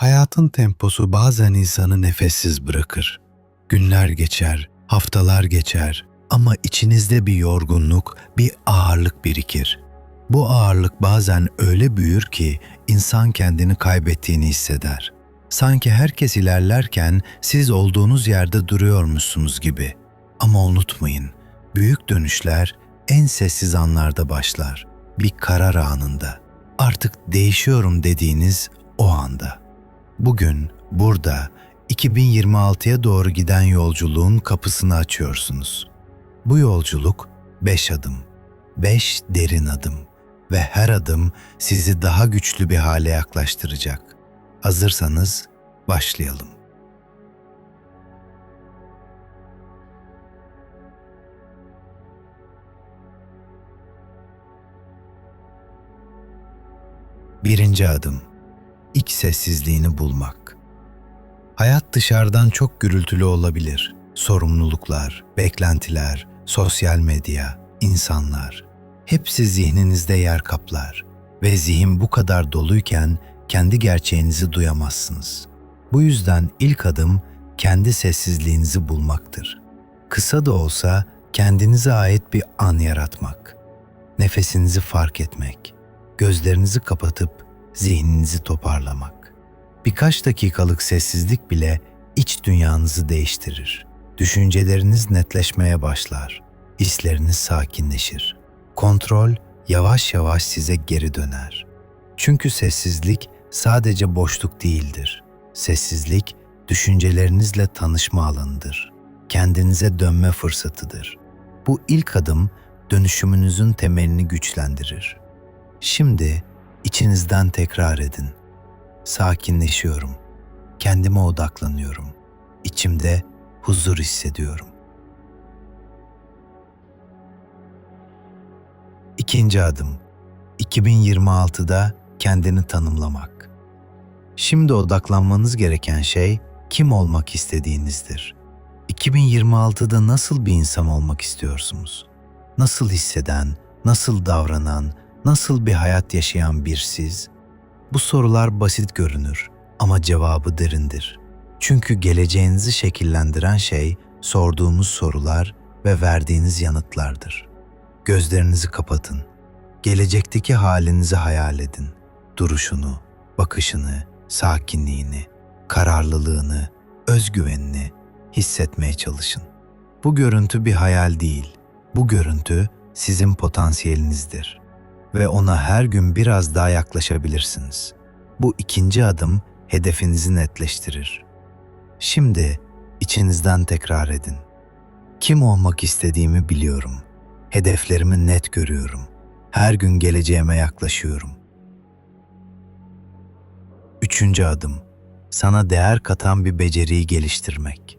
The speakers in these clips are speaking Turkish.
Hayatın temposu bazen insanı nefessiz bırakır. Günler geçer, haftalar geçer ama içinizde bir yorgunluk, bir ağırlık birikir. Bu ağırlık bazen öyle büyür ki insan kendini kaybettiğini hisseder. Sanki herkes ilerlerken siz olduğunuz yerde duruyormuşsunuz gibi. Ama unutmayın, büyük dönüşler en sessiz anlarda başlar. Bir karar anında. Artık değişiyorum dediğiniz o anda. Bugün burada 2026'ya doğru giden yolculuğun kapısını açıyorsunuz. Bu yolculuk 5 adım, 5 derin adım ve her adım sizi daha güçlü bir hale yaklaştıracak. Hazırsanız başlayalım. Birinci adım. İç sessizliğini bulmak. Hayat dışarıdan çok gürültülü olabilir. Sorumluluklar, beklentiler, sosyal medya, insanlar. Hepsi zihninizde yer kaplar ve zihin bu kadar doluyken kendi gerçeğinizi duyamazsınız. Bu yüzden ilk adım kendi sessizliğinizi bulmaktır. Kısa da olsa kendinize ait bir an yaratmak. Nefesinizi fark etmek. Gözlerinizi kapatıp zihninizi toparlamak. Birkaç dakikalık sessizlik bile iç dünyanızı değiştirir. Düşünceleriniz netleşmeye başlar. Hisleriniz sakinleşir. Kontrol yavaş yavaş size geri döner. Çünkü sessizlik sadece boşluk değildir. Sessizlik düşüncelerinizle tanışma alanıdır. Kendinize dönme fırsatıdır. Bu ilk adım dönüşümünüzün temelini güçlendirir. Şimdi içinizden tekrar edin. Sakinleşiyorum. Kendime odaklanıyorum. İçimde huzur hissediyorum. İkinci adım. 2026'da kendini tanımlamak. Şimdi odaklanmanız gereken şey kim olmak istediğinizdir. 2026'da nasıl bir insan olmak istiyorsunuz? Nasıl hisseden, nasıl davranan, nasıl bir hayat yaşayan bir siz? Bu sorular basit görünür ama cevabı derindir. Çünkü geleceğinizi şekillendiren şey sorduğumuz sorular ve verdiğiniz yanıtlardır. Gözlerinizi kapatın. Gelecekteki halinizi hayal edin. Duruşunu, bakışını, sakinliğini, kararlılığını, özgüvenini hissetmeye çalışın. Bu görüntü bir hayal değil. Bu görüntü sizin potansiyelinizdir ve ona her gün biraz daha yaklaşabilirsiniz. Bu ikinci adım hedefinizi netleştirir. Şimdi içinizden tekrar edin. Kim olmak istediğimi biliyorum. Hedeflerimi net görüyorum. Her gün geleceğime yaklaşıyorum. Üçüncü adım. Sana değer katan bir beceriyi geliştirmek.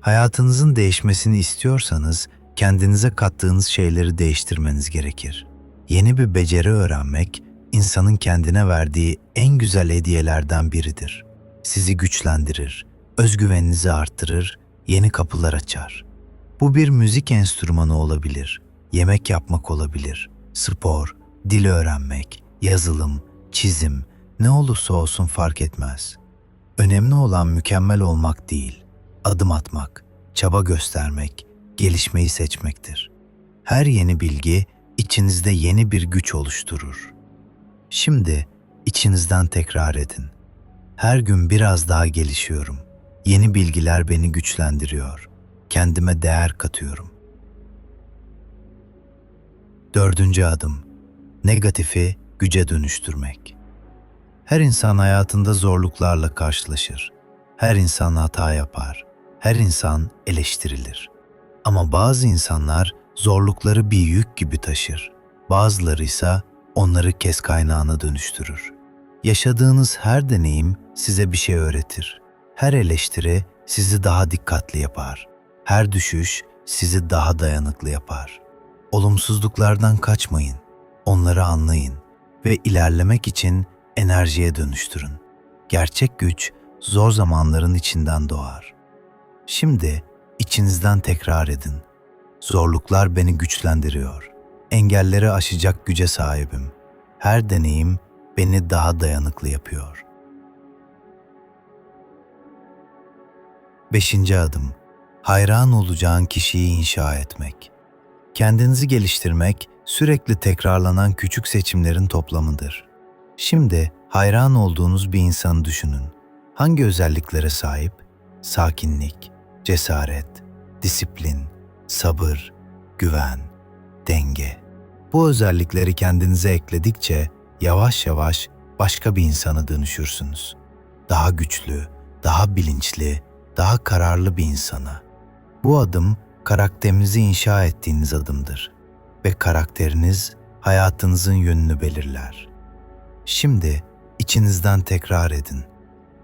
Hayatınızın değişmesini istiyorsanız kendinize kattığınız şeyleri değiştirmeniz gerekir. Yeni bir beceri öğrenmek insanın kendine verdiği en güzel hediyelerden biridir. Sizi güçlendirir, özgüveninizi arttırır, yeni kapılar açar. Bu bir müzik enstrümanı olabilir, yemek yapmak olabilir, spor, dil öğrenmek, yazılım, çizim, ne olursa olsun fark etmez. Önemli olan mükemmel olmak değil, adım atmak, çaba göstermek, gelişmeyi seçmektir. Her yeni bilgi içinizde yeni bir güç oluşturur. Şimdi içinizden tekrar edin. Her gün biraz daha gelişiyorum. Yeni bilgiler beni güçlendiriyor. Kendime değer katıyorum. Dördüncü adım. Negatifi güce dönüştürmek. Her insan hayatında zorluklarla karşılaşır. Her insan hata yapar. Her insan eleştirilir. Ama bazı insanlar zorlukları bir yük gibi taşır. Bazıları ise onları kes kaynağına dönüştürür. Yaşadığınız her deneyim size bir şey öğretir. Her eleştiri sizi daha dikkatli yapar. Her düşüş sizi daha dayanıklı yapar. Olumsuzluklardan kaçmayın. Onları anlayın ve ilerlemek için enerjiye dönüştürün. Gerçek güç zor zamanların içinden doğar. Şimdi içinizden tekrar edin. Zorluklar beni güçlendiriyor. Engelleri aşacak güce sahibim. Her deneyim beni daha dayanıklı yapıyor. Beşinci adım, hayran olacağın kişiyi inşa etmek. Kendinizi geliştirmek, sürekli tekrarlanan küçük seçimlerin toplamıdır. Şimdi hayran olduğunuz bir insanı düşünün. Hangi özelliklere sahip? Sakinlik, cesaret, disiplin, sabır, güven, denge. Bu özellikleri kendinize ekledikçe yavaş yavaş başka bir insana dönüşürsünüz. Daha güçlü, daha bilinçli, daha kararlı bir insana. Bu adım karakterinizi inşa ettiğiniz adımdır ve karakteriniz hayatınızın yönünü belirler. Şimdi içinizden tekrar edin.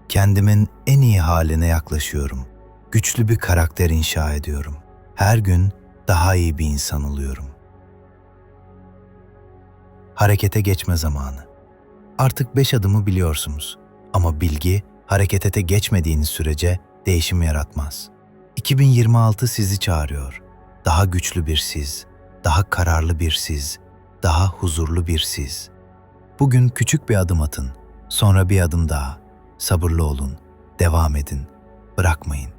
Kendimin en iyi haline yaklaşıyorum. Güçlü bir karakter inşa ediyorum. Her gün daha iyi bir insan oluyorum. Harekete geçme zamanı. Artık beş adımı biliyorsunuz. Ama bilgi harekete geçmediğiniz sürece değişim yaratmaz. 2026 sizi çağırıyor. Daha güçlü bir siz, daha kararlı bir siz, daha huzurlu bir siz. Bugün küçük bir adım atın, sonra bir adım daha. Sabırlı olun, devam edin, bırakmayın.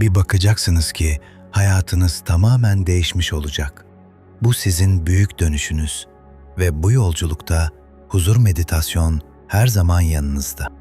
Bir bakacaksınız ki hayatınız tamamen değişmiş olacak. Bu sizin büyük dönüşünüz ve bu yolculukta huzur meditasyon her zaman yanınızda.